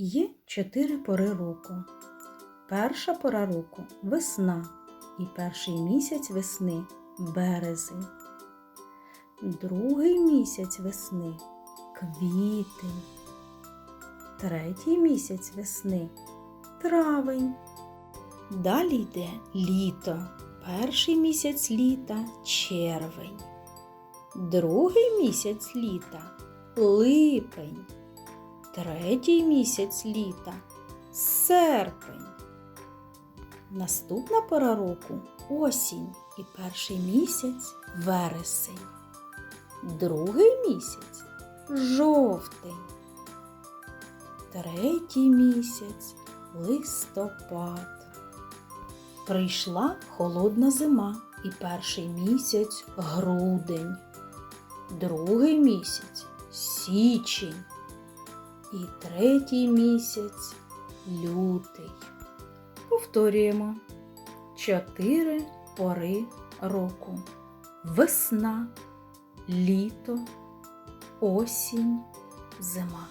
Є чотири пори року. Перша пора року весна, і перший місяць весни березень. Другий місяць весни квітень. Третій місяць весни травень. Далі йде літо. Перший місяць літа червень. Другий місяць літа липень. Третій місяць літа серпень. Наступна пора року осінь і перший місяць вересень. Другий місяць жовтень. Третій місяць листопад. Прийшла холодна зима і перший місяць грудень, другий місяць січень і третій місяць лютий. Повторюємо чотири пори року: весна, літо, осінь, зима.